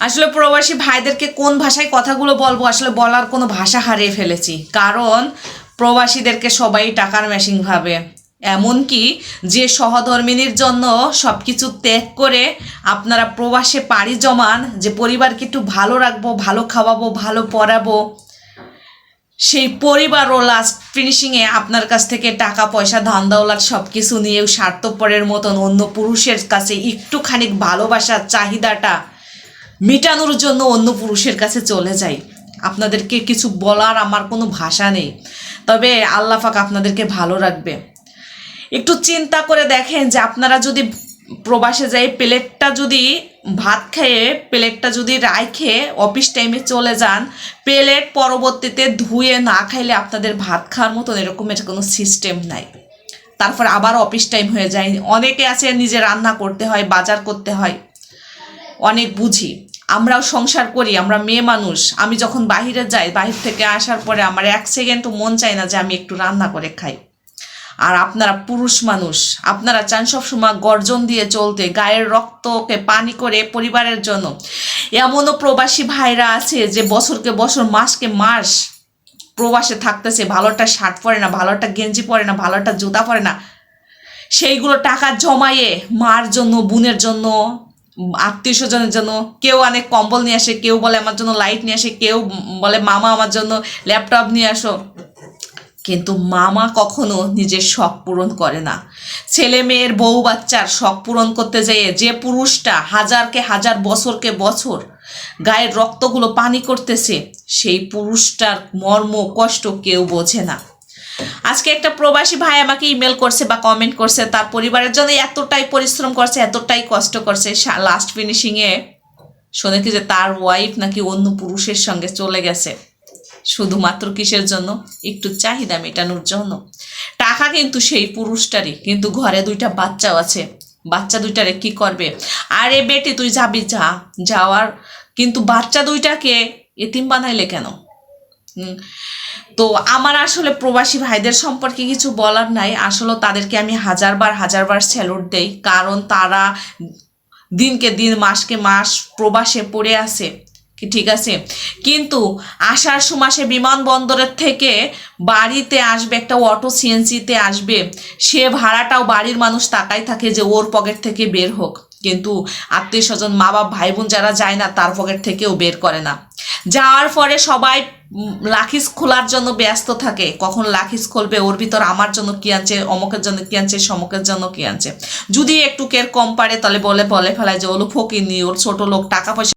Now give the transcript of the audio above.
আসলে প্রবাসী ভাইদেরকে কোন ভাষায় কথাগুলো বলব? আসলে বলার কোনো ভাষা হারিয়ে ফেলেছি। কারণ প্রবাসীদেরকে সবাই টাকার মেশিন ভাবে। এমনকি যে সহধর্মিনীর জন্য সব কিছু ত্যাগ করে আপনারা প্রবাসে পাড়ি জমান, যে পরিবারকে একটু ভালো রাখব, ভালো খাওয়াবো, ভালো পড়াবো, সেই পরিবারও লাস্ট ফিনিশিংয়ে আপনার কাছ থেকে টাকা, পয়সা, ধান, দৌলাত সব কিছু নিয়েও স্বার্থপরের মতন অন্য পুরুষের কাছে একটুখানি ভালোবাসার চাহিদাটা মেটানোর জন্য অন্য পুরুষের কাছে চলে যাই। আপনাদেরকে কিছু বলার আমার কোনো ভাষা নেই। তবে আল্লাহ পাক আপনাদেরকে ভালো রাখবে। একটু চিন্তা করে দেখেন যে আপনারা যদি প্রবাসে যাই, প্লেটটা যদি ভাত খেয়ে, প্লেটটা যদি রাইখে অফিস টাইমে চলে যান, প্লেট পরবর্তীতে ধুয়ে না খাইলে আপনাদের ভাত খাওয়ার মতন এরকমের কোনো সিস্টেম নাই। তারপর আবার অফিস টাইম হয়ে যায়। অনেকে আছে নিজে রান্না করতে হয়, বাজার করতে হয়। অনেক বুঝি। আমরাও সংসার করি, আমরা মেয়ে মানুষ। আমি যখন বাইরে যাই, বাহির থেকে আসার পরে আমার এক সেকেন্ডও মন চায় না যে আমি একটু রান্না করে খাই। আর আপনারা পুরুষ মানুষ, আপনারা চান সবসময় গর্জন দিয়ে চলতে, গায়ের রক্তকে পানি করে পরিবারের জন্য। এমনও প্রবাসী ভাইরা আছে যে বছরকে বছর, মাসকে মাস প্রবাসে থাকতেছে ভালোটা শার্ট পরে না ভালোটা গেঞ্জি পরে না ভালোটা জুতা পরে না। সেইগুলো টাকা জমায়ে মার জন্য, বোনের জন্য আত্মীয় স্বজনের জন্য, কেউ অনেক কম্বল নিয়ে আসে, কেউ বলে আমার জন্য লাইট নিয়ে আসে, কেউ বলে, মামা, আমার জন্য ল্যাপটপ নিয়ে আসো। কিন্তু মামা কখনো নিজের শখ পূরণ করে না। ছেলে মেয়ের বউ বাচ্চার শখ পূরণ করতে যেয়ে যে পুরুষটা হাজারকে হাজার বছরকে বছর গায়ের রক্তগুলো পানি করতেছে, সেই পুরুষটার মর্ম কষ্ট কেউ বোঝে না। আজকে একটা প্রবাসী ভাই আমাকে ইমেল করছে বা কমেন্ট করছে, তার পরিবারের জন্য এতটাই পরিশ্রম করছে, এতটাই কষ্ট করছে লাস্ট ফিনিশিংয়ে শুনে যে তার ওয়াইফ নাকি অন্য পুরুষের সঙ্গে চলে গেছে। শুধুমাত্র কিসের জন্য? একটু চাহিদা মেটানোর জন্য। টাকা কিন্তু সেই পুরুষটারই, কিন্তু ঘরে দুইটা বাচ্চাও আছে। বাচ্চা দুইটারে কি করবে? আরে বেটি, তুই যাবি, যা। যাওয়ার, কিন্তু বাচ্চা দুইটাকে এতিম বানাইলে কেন? তো আমার আসলে প্রবাসী ভাইদের সম্পর্কে কিছু বলার নাই। আসলে তাদেরকে আমি হাজারবার হাজারবার স্যালুট দেই। কারণ তারা দিনকে দিন, মাসকে মাস প্রবাসে পড়ে আছে। ঠিক আছে? কিন্তু আসার সময় সে বিমানবন্দরের থেকে বাড়িতে আসবে, একটা অটো সিএনসিতে আসবে, সে ভাড়াটাও বাড়ির মানুষ তাকাই থাকে যে ওর পকেট থেকে বের হোক। কিন্তু আত্মীয় স্বজন মা বাপ ভাই বোন যারা যায় না, তার পকেট থেকেও বের করে না। যাওয়ার পরে সবাই লাখিস খোলার জন্য ব্যস্ত থাকে, কখন লাখিস খুলবে, ওর ভিতর আমার জন্য কি আনছে, অমুকের জন্য কি আনছে, সমুকের জন্য কি আনছে। যদি একটু কের কম পারে, তাহলে বলে বলে ফেলায় যে, ওলো ফকিনি ওর ছোট লোক, টাকা পয়সা